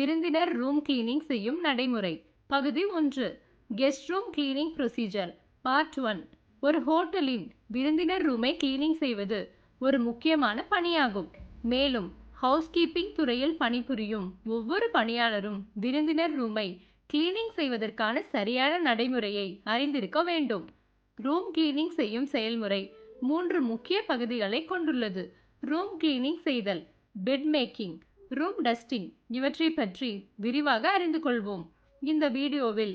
விருந்தினர் room cleaning செய்யும் நடைமுறை. பகுதி ஒன்று guest room cleaning procedure part one ஒரு ஹோட்டலின் விருந்தினர் ரூமை கிளீனிங் செய்வது ஒரு முக்கியமான பணியாகும். மேலும் ஹவுஸ்கீப்பிங் துறையில் பணிபுரியும் ஒவ்வொரு பணியாளரும் விருந்தினர் ரூமை கிளீனிங் செய்வதற்கான சரியான நடைமுறையை அறிந்திருக்க வேண்டும். ரூம் கிளீனிங் செய்யும் செயல்முறை மூன்று முக்கிய பகுதிகளை கொண்டுள்ளது. ரூம் கிளீனிங் செய்தல் பெட் மேக்கிங் ரூம் டஸ்டிங் இவற்றை பற்றி விரிவாக அறிந்து கொள்வோம். இந்த வீடியோவில்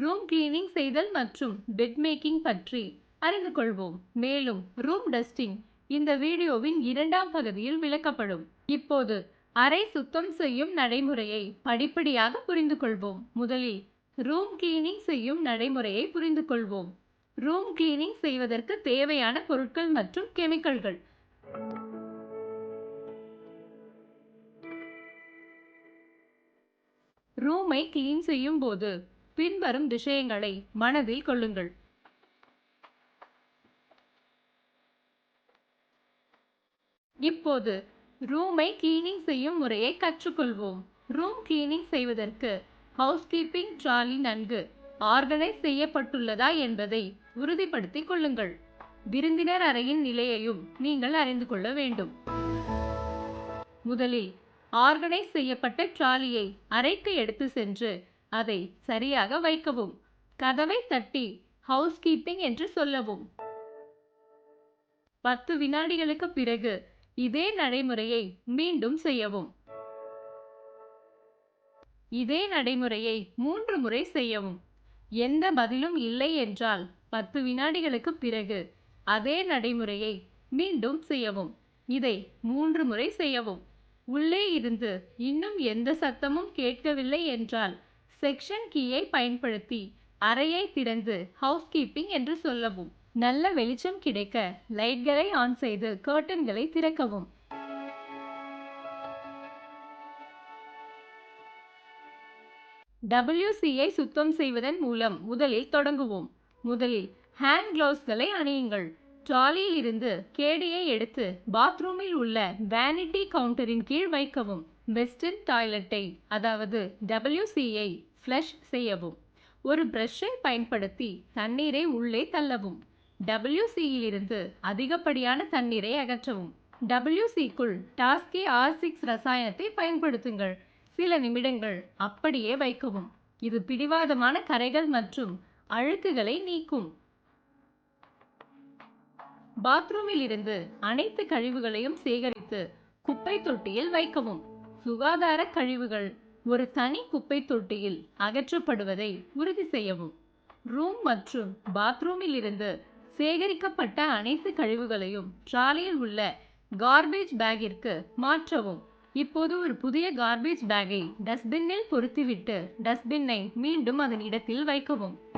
ரூம் கிளீனிங் செய்தல் மற்றும் பெட் மேக்கிங் பற்றி அறிந்து கொள்வோம். மேலும் ரூம் டஸ்டிங் இந்த வீடியோவின் இரண்டாம் பகுதியில் விளக்கப்படும். இப்போது அறை சுத்தம் செய்யும் நடைமுறையை படிப்படியாக புரிந்து கொள்வோம். முதலில் ரூம் கிளீனிங் செய்யும் நடைமுறையை புரிந்து கொள்வோம். ரூம் கிளீனிங் செய்வதற்கு தேவையான பொருட்கள் மற்றும் கெமிக்கல்கள் ரூமை கிளீன் செய்யும் போது பின்வரும் விஷயங்களை மனதில் கொள்ளுங்கள். இப்போது ரூமை கிளீனிங் செய்யும் முறையை கற்றுக்கொள்வோம். ரூம் கிளீனிங் செய்வதற்கு ஹவுஸ்கீப்பிங் ட்ராலி நன்கு ஆர்கனைஸ் செய்யப்பட்டுள்ளதா என்பதை உறுதிப்படுத்திக் கொள்ளுங்கள். விருந்தினர் அறையின் நிலையையும் நீங்கள் அறிந்து கொள்ள வேண்டும். முதலில் ஆர்கனைஸ் செய்யப்பட்ட ட்ராலியை அறைக்கு எடுத்து சென்று அதை சரியாக வைக்கவும். கதவை தட்டி ஹவுஸ் கீப்பிங் என்று சொல்லவும். பத்து வினாடிகளுக்கு பிறகு இதே நடைமுறையை மீண்டும் செய்யவும். இதே நடைமுறையை மூன்று முறை செய்யவும். எந்த பதிலும் இல்லை என்றால் பத்து வினாடிகளுக்கு பிறகு அதே நடைமுறையை மீண்டும் செய்யவும். இதை மூன்று முறை செய்யவும். உள்ளே இருந்து இன்னும் எந்த சத்தமும் கேட்கவில்லை என்றால் செக்ஷன் கீயை பயன்படுத்தி அறையை திறந்து ஹவுஸ் கீப்பிங் என்று சொல்லவும். நல்ல வெளிச்சம் கிடைக்க லைட்களை ஆன் செய்து கர்டன்களை திறக்கவும். டபிள்யூசியை சுத்தம் செய்வதன் மூலம் முதலில் தொடங்குவோம். முதலில் ஹேண்ட் கிளவுஸ்களை அணியுங்கள். ட்ராலியில் இருந்து கேடியை எடுத்து பாத்ரூமில் உள்ள வேனிட்டி கவுண்டரின் கீழ் வைக்கவும். வெஸ்டர்ன் டாய்லெட்டை அதாவது டபிள்யூசியை ஃப்ளஷ் செய்யவும். ஒரு பிரஷை பயன்படுத்தி தண்ணீரை உள்ளே தள்ளவும். டபிள்யூசியிலிருந்து அதிகப்படியான தண்ணீரை அகற்றவும். டபிள்யூசிக்குள் டாஸ்கி ஆர் சிக்ஸ் ரசாயனத்தை பயன்படுத்துங்கள். சில நிமிடங்கள் அப்படியே வைக்கவும். இது பிடிவாதமான கரைகள் மற்றும் அழுக்குகளை நீக்கும். பாத்ரூமில் இருந்து அனைத்து கழிவுகளையும் சேகரித்து குப்பை தொட்டியில் வைக்கவும். சுகாதார கழிவுகள் ஒரு தனி குப்பை தொட்டியில் அகற்றப்படுவதை உறுதி செய்யவும். ரூம் மற்றும் பாத்ரூமில் இருந்து சேகரிக்கப்பட்ட அனைத்து கழிவுகளையும் ட்ராலியில் உள்ள கார்பேஜ் பேக்கிற்கு மாற்றவும். இப்போது ஒரு புதிய கார்பேஜ் பேக்கை டஸ்ட்பின்னில் பொருத்திவிட்டு டஸ்ட்பின்னை மீண்டும் அதன் இடத்தில் வைக்கவும்.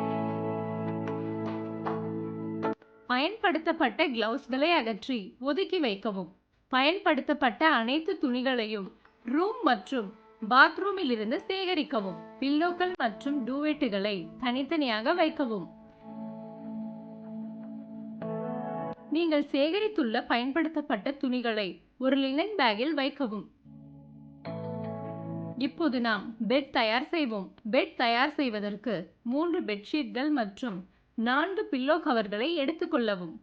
பயன்படுத்தப்பட்ட கிளவுஸ்களை அகற்றி ஒதுக்கி வைக்கவும். பயன்படுத்தப்பட்ட அனைத்து துணிகளையும் ரூம் மற்றும் பாத்ரூமில் இருந்து சேகரிக்கவும். பில்லோக்கள் மற்றும் டூவெட்டுகளை தனித்தனியாக வைக்கவும். நீங்கள் சேகரித்துள்ள பயன்படுத்தப்பட்ட துணிகளை ஒரு லினன் பேக்கில் வைக்கவும். இப்போது நாம் பெட் தயார் செய்வோம். பெட் தயார் செய்வதற்கு மூன்று பெட்ஷீட்கள் மற்றும் நான்கு பில்லோ கவர்களை எடுத்துக்கொள்ளவும்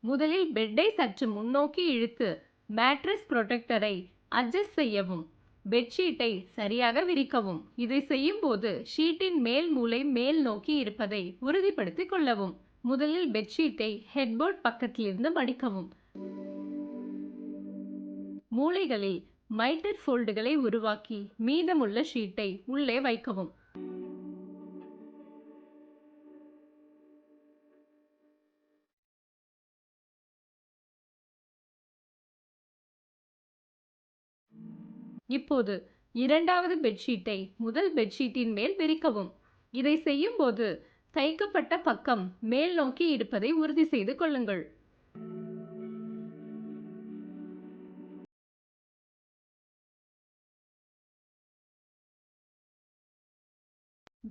முதலில் பெட்டை சற்று முன்னோக்கி இழுத்து மேட்ரஸ் புரொடெக்டரை அட்ஜஸ்ட் செய்யவும். பெட்ஷீட்டை சரியாக விரிக்கவும். இதை செய்யும்போது ஷீட்டின் மேல் மூலை மேல் நோக்கி இருப்பதை உறுதிப்படுத்திக் கொள்ளவும். முதலில் பெட்ஷீட்டை ஹெட்போர்ட் பக்கத்திலிருந்து மடிக்கவும். மூளைகளில் மைட்டர் ஃபோல்டுகளை உருவாக்கி மீதமுள்ள ஷீட்டை உள்ளே வைக்கவும். இப்போது இரண்டாவது பெட்ஷீட்டை முதல் பெட்ஷீட்டின் மேல் விரிக்கவும். இதை செய்யும்போது தைக்கப்பட்ட பக்கம் மேல் நோக்கி இருப்பதை உறுதி செய்து கொள்ளுங்கள்.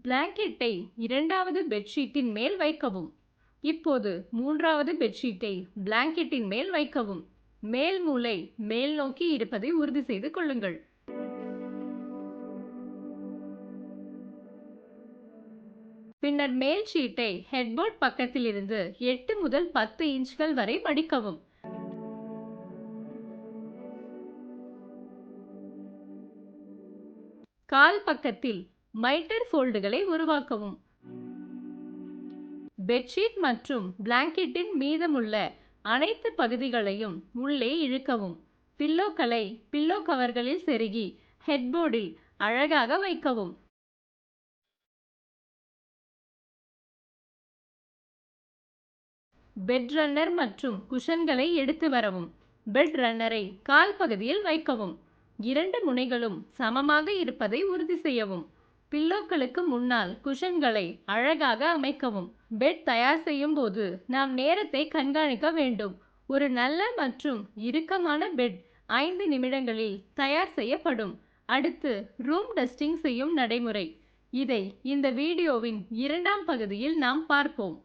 பிளாங்கெட்டை இரண்டாவது பெட்ஷீட்டின் மேல் வைக்கவும். இப்போது மூன்றாவது பெட்ஷீட்டை பிளாங்கெட்டின் மேல் வைக்கவும். மேல் மூளை மேல் நோக்கி இருப்பதை உறுதி செய்து கொள்ளுங்கள். பின்னர் மேல் ஷீட்டை ஹெட்போர்ட் பக்கத்திலிருந்து எட்டு முதல் பத்து இன்ச்கள் வரை மடிக்கவும். கால் பக்கத்தில் மைட்டர் ஃபோல்டுகளை உருவாக்கவும். பெட்ஷீட் மற்றும் பிளாங்கெட்டின் மீதமுள்ள அனைத்து பகுதிகளையும் உள்ளே இழுக்கவும். பில்லோக்களை பில்லோ கவர்களில் செருகி ஹெட்போர்டில் அழகாக வைக்கவும். பெட் ரன்னர் மற்றும் குஷன்களை எடுத்து வரவும். பெட் ரன்னரை கால் பகுதியில் வைக்கவும். இரண்டு முனைகளும் சமமாக இருப்பதை உறுதி செய்யவும். பில்லோக்களுக்கு முன்னால் குஷன்களை அழகாக அமைக்கவும். பெட் தயார் செய்யும் போது நாம் நேரத்தை கண்காணிக்க வேண்டும். ஒரு நல்ல மற்றும் இறுக்கமான பெட் ஐந்து நிமிடங்களில் தயார் செய்யப்படும். அடுத்து ரூம் டஸ்டிங் செய்யும் நடைமுறை. இதை இந்த வீடியோவின் இரண்டாம் பகுதியில் நாம் பார்ப்போம்.